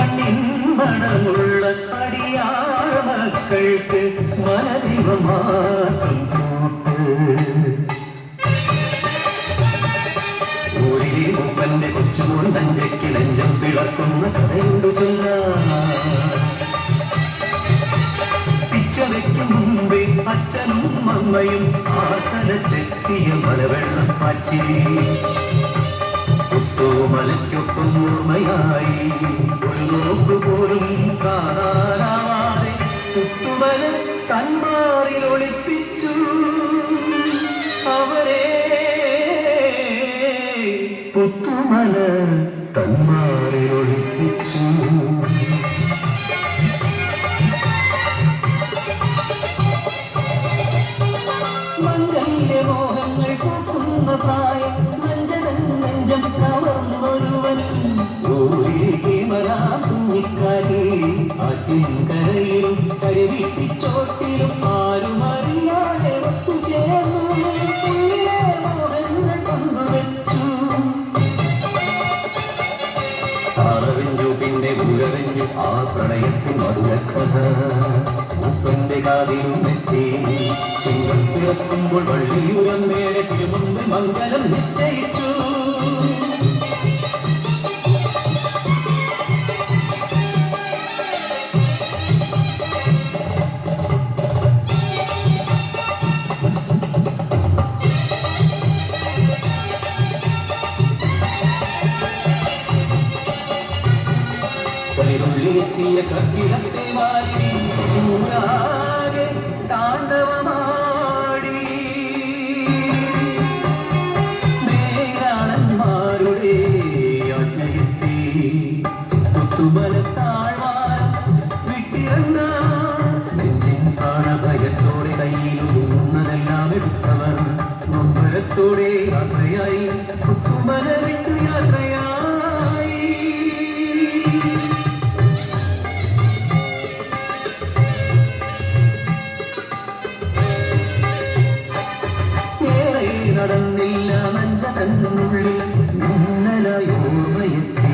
മണ്ണിൻ മണമുള്ള അടിയാള മക്കൾക്ക് മനദൈവമാത്രം കൂട്ട് ഊരിലെ മുമ്പന്റെ കൊച്ചുമോൾ നഞ്ചയ്ക്ക് നെഞ്ചം പിളക്കുന്ന കഥയുണ്ടു ചൊല്ല പിച്ചവയ്ക്ക് മുമ്പേ അച്ഛനും അമ്മയും ആ തലച്ചെത്തിയ മലവെള്ളം പാച്ചി മലയ്ക്കൊപ്പം ഓർമ്മയായി ഒരു നോക്ക് പോലും കാണാനാവാതെ പുത്തുമല തന്മാറിൽ ഒളിപ്പിച്ചു. അവരെ പുത്തുമല തന്മാറിൽ ഒളിപ്പിച്ചു. മോഹങ്ങൾ പൂക്കുന്ന പ്രായം എത്തി ചിങ്കൾ പിറക്കുമ്പോൾ വള്ളിയൂരം മേലെ തിരുമുമ്പിൽ മംഗലം നിശ്ചയിച്ചു. കലിരുള്ളിലെത്തിയ കത്തിലത്തെ മാറി ഊരാകെ താണ്ഡവമാടി നേരാണന്മാരുടെ യാജ്ഞയെത്തി കുത്തുമല താഴ്വാൻ വിട്ടിരുന്ന നെഞ്ചിൻ പ്രാണഭയത്തോടെ കയ്യിലൊതുങ്ങുന്നതെല്ലാം എടുത്തവർ നൊമ്പരത്തോടെ യാത്രയായി നടന്നില്ല നഞ്ച തന്നുള്ളിൽ മിന്നലായി ഓർമ്മയെത്തി